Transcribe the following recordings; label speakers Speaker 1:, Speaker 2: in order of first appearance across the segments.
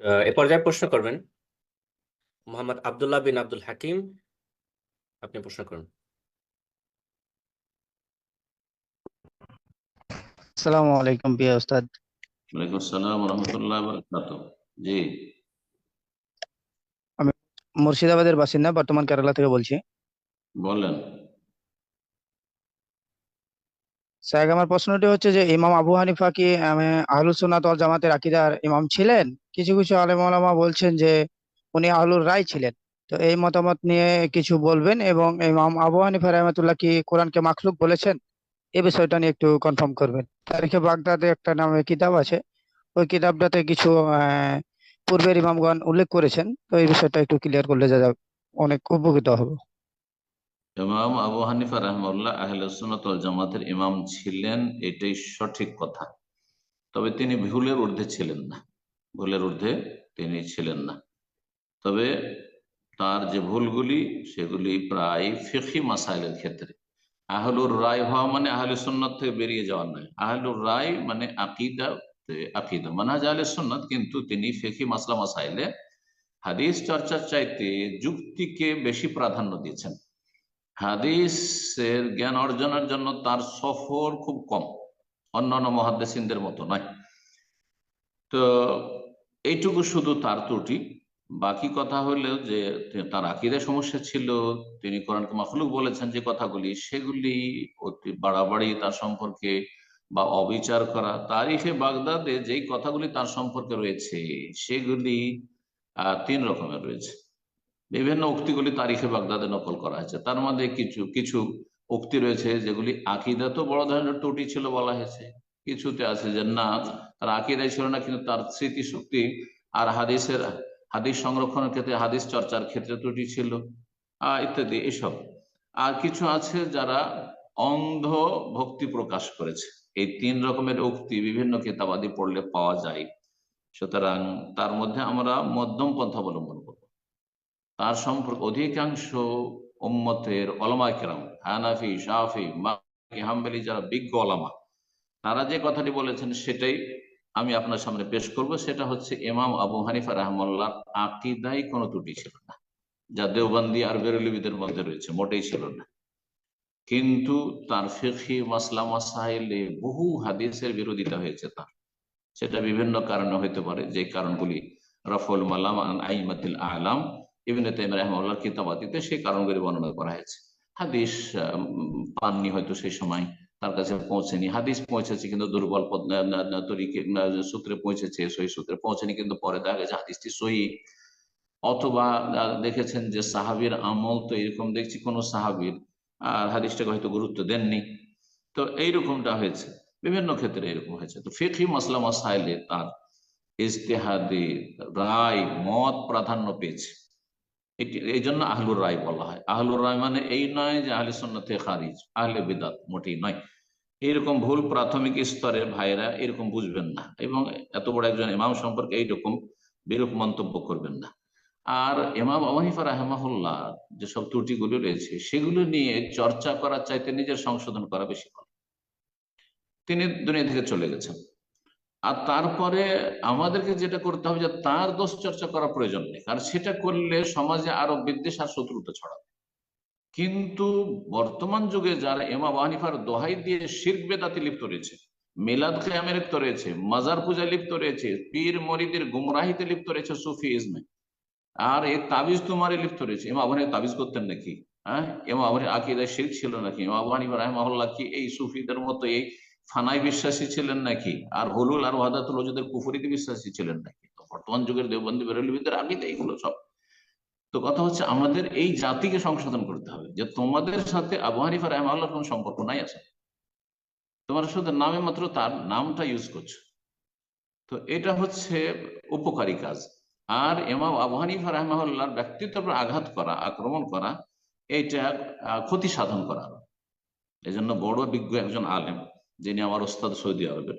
Speaker 1: আহ, এ পর্যায়ে প্রশ্ন করবেন। মোহাম্মদ আবদুল্লাহ বিন আব্দুল হাকিম আপনি প্রশ্ন করুন।
Speaker 2: আসসালামু আলাইকুম প্রিয় ওস্তাদ।
Speaker 3: ওয়ালাইকুম আসসালাম রহমতুল্লাহ বারাকাতু জি।
Speaker 2: মুর্শিদাবাদের বাসিন্দা বর্তমান কেরালা থেকে বলছি।
Speaker 3: বলেন।
Speaker 2: স্যার আমার প্রশ্নটি হচ্ছে যে ইমাম আবু হানিফা কি আহলুস সুন্নাত ওয়াল জামাতের আকীদার ইমাম ছিলেন? কিছু কিছু আলেম বলছেন যে, উনি আহলুর রায় ছিলেন। তো এই মতামত নিয়ে কিছু বলবেন এবং ইমাম আবু হানিফা রহমতুল্লাহ কি কোরআনকে মাখলুক বলেছেন? এই বিষয়টা নিয়ে একটু কনফার্ম করবেন। তারিখে বাগদাদে একটা নামে কিতাব আছে। ওই কিতাবটাতে কিছু পূর্বের ইমামগণ উল্লেখ করেছেন। তো এই বিষয়টা একটু ক্লিয়ার করলে যা যা, অনেক উপকৃত হব।
Speaker 3: ইমাম আবু হানিফা রহমাল্লাহ আহলে জামাতের ইমাম ছিলেন, এটাই সঠিক কথা। তবে তিনি ভুলের ঊর্ধ্বে ছিলেন না। ভুলের ঊর্ধ্বে তিনি ছিলেন না। তবে তার যে ভুলগুলি, সেগুলি প্রায় ফিকি মাসাইলের ক্ষেত্রে। আহলুর রায় হওয়া মানে আহলে সুন্নাত থেকে বেরিয়ে যাওয়া নয়। আহলুর রায় মানে আকিদা আকিদা। মানহাজ আহলে সুন্নাত কিন্তু তিনি ফিকি মাসলা মাসাইলে হাদিস চর্চার চাইতে যুক্তিকে বেশি প্রাধান্য দিয়েছেন। হাদিসের জ্ঞান অর্জনের জন্য তার সফর খুব কম। অন্যান্য মহাদ্দেসিনদের মতো নয়। তো এইটুকু শুধু তার ত্রুটি। বাকি কথা হলো যে তার আকিদের সমস্যা ছিল। তিনি কোরআনকে মাখলুক বলেছেন যে কথাগুলি, সেগুলি অতি বাড়াবাড়ি তার সম্পর্কে বা অবিচার করা। তারিখে বাগদাদে যেই কথাগুলি তার সম্পর্কে রয়েছে, সেগুলি তিন রকমের রয়েছে। বিভিন্ন উক্তিগুলি তারিখে বাগদাদে নকল করা হয়েছে। তার মধ্যে কিছু কিছু উক্তি রয়েছে যেগুলি আকিদা তো বড় ধরনের ত্রুটি ছিল বলা হয়েছে। কিছুতে আছে যে না তার আকিদাই ছিল না, কিন্তু তার স্মৃতিশক্তি আর হাদিসের হাদিস সংরক্ষণের ক্ষেত্রে, হাদিস চর্চার ক্ষেত্রে ত্রুটি ছিল ইত্যাদি, এসব। আর কিছু আছে যারা অন্ধ ভক্তি প্রকাশ করেছে। এই তিন রকমের উক্তি বিভিন্ন কিতাবাদি পড়লে পাওয়া যায়। সুতরাং তার মধ্যে আমরা মধ্যম পন্থা অবলম্বন করব। তার সম্পর্কে, অধিকাংশ উম্মতের ওলামা কেরাম, হানাফি শাহি হাম্বেলি যারা বিজ্ঞ ওলামা তারা যে কথাটি বলেছেন সেটাই আমি আপনার সামনে পেশ করব। সেটা হচ্ছে ইমাম আবু হানিফা রহমাল্লাহ আকিদাই কোনো ত্রুটি ছিল না। যা দেওবন্দি আর বেরলিবিদের মধ্যে রয়েছে, মোটেই ছিল না। কিন্তু তার ফিখি মাসলা মাসাইলে বহু হাদিসের বিরোধিতা হয়েছে তার। সেটা বিভিন্ন কারণে হইতে পারে। যে কারণগুলি রফুল মালাম আইমাতিল আলাম, ইবনে তাইম রহমাল্লাহর কিতাবাতিতে সেই কারণগুলি বর্ণনা করা হয়েছে। হাদিস পাননি হয়তো সেই সময়। তার কাছে পৌঁছেনি। হাদিস পৌঁছেছে কিন্তু দুর্বল সূত্রে পৌঁছেছে, সহি সূত্রে পৌঁছেনি কিন্তু পরে দেখা গেছে হাদিসটি সহি। অথবা দেখেছেন যে সাহাবির আমল তো এরকম দেখছি কোন সাহাবির, আর হাদিসটাকে হয়তো গুরুত্ব দেননি। তো এইরকমটা হয়েছে, বিভিন্ন ক্ষেত্রে এরকম হয়েছে। তো ফিকি মাসলা মাসাইলে তার ইজতেহাদি রায় মত প্রাধান্য পেয়েছে। এই জন্য আহলুর রায় বলা হয়। আহলুর রায় মানে এই নয় যে আহলে সন্ন্যতে খারিজ, আহলে বিদাত মোটেই নয়। এইরকম ভুল প্রাথমিক স্তরের ভাইরা এরকম বুঝবেন না এবং এত বড় একজন ইমাম সম্পর্কে এইরকম বিরূপ মন্তব্য করবেন না। আর ইমাম আবহানিফা রাহমাহুল্লাহ যেসব ত্রুটিগুলো রয়েছে, সেগুলো নিয়ে চর্চা করার চাইতে নিজের সংশোধন করা বেশি ভালো। তিনি দুনিয়া থেকে চলে গেছেন। আর তারপরে আমাদেরকে যেটা করতে হবে যে তার দোষ চর্চা করা প্রয়োজন নেই। কারণ সেটা করলে সমাজে আরও বিদ্বেষ আর শত্রুতা ছড়াবে। কিন্তু বর্তমান যুগে যারা এমা বাহানিফার দোহাই দিয়ে শির্ক বেদাতে লিপ্ত রয়েছে, মিলাদ খেয়ামে লিপ্ত রয়েছে, মাজার পূজায় লিপ্ত রয়েছে, পীর মরিদের গুমরাহিতে লিপ্ত রয়েছে সুফি ইসমে আর এই তাবিজ তোমারে লিপ্ত রয়েছে। এমা আবহানি তাবিজ করতেন নাকি? হ্যাঁ? এমা আবহানি আকিদায় শির্ক ছিল নাকি? এমা আবহানি রাহমাহুল্লাহ কি এই সুফিদের মতো এই ফানাই বিশ্বাসী ছিলেন নাকি? আর হলুল আর ওয়াদাতুল ওজুদের কুফরিতে বিশ্বাসী ছিলেন নাকি? তো বর্তমান যুগের দেববন্দি বেরলিবিদের আগে এইগুলো সব। তো কথা হচ্ছে আমাদের এই জাতিকে সংশোধন করতে হবে, যে তোমাদের সাথে আবু হানিফা রহমাল্লাহ কোন সম্পর্ক নাই আছে। তোমার শুধু নামে মাত্র তার নামটা ইউজ করছ। তো এটা হচ্ছে উপকারী কাজ। আর এমাম আবু হানিফা রহমাল্লাহর ব্যক্তিত্বের উপর আঘাত করা, আক্রমণ করা এইটা ক্ষতি সাধন করা। এই জন্য বড় বিজ্ঞ একজন আলেম। যিনি আমার ওস্তাদ সৌদি আরবের।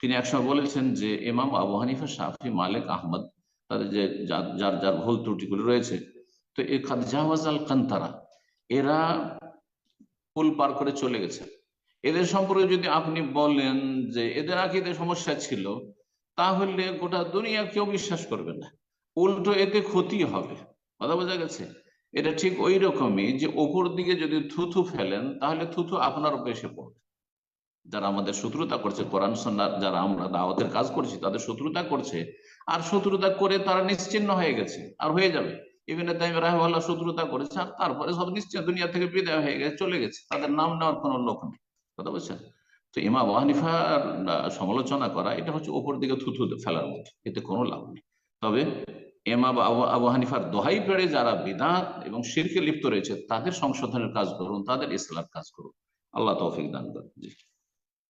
Speaker 3: তিনি একসময় বলেছেন যে, ইমাম আবু হানিফা, শাফি, মালিক, আহমদ, তাদের যে যার যার ভুল ত্রুটিগুলো রয়েছে, তো এ খাদজাওয়াজ আল কান্তারা, এরা পুল পার করে চলে গেছে। এদের সম্পর্কে যদি আপনি বলেন যে, এদের আকিদের সমস্যা ছিল, তাহলে গোটা দুনিয়া কেউ বিশ্বাস করবে না। উল্টো এতে ক্ষতি হবে। কথা বোঝা গেছে? এটা ঠিক ওই রকমই যে, ওপর দিকে যদি থুথু ফেলেন, তাহলে থুথু আপনার উপর এসে পড়বে। যারা আমাদের শত্রুতা করছে, কোরআন সন্ন্যার যারা আমরা দাওয়াতের কাজ করছি, তাদের শত্রুতা করছে। আর শত্রুতা করে তারা নিশ্চিন্ন হয়ে গেছে, আর হয়ে যাবে। ইভিনে তাইম রাহমাল্লাহ শত্রুতা করেছে, আর তারপরে সব নিশ্চয় দুনিয়া থেকে বিদায় হয়ে গেছে, চলে গেছে। তাদের নাম নেওয়ার কোনো লোক নেই। কথা বলছেন তো ইমা ওয়াহানিফার সমালোচনা করা, এটা হচ্ছে ওপর দিকে থুথু ফেলার মতো এতে কোনো লাভ নেই। তবে এমা আবু হানিফার দোহাই পেড়ে যারা বিদাত এবং শিরকে লিপ্ত রয়েছে, তাদের সংশোধনের কাজ করুন, তাদের ইসলার কাজ করুন। আল্লাহ তৌফিক দান করুন।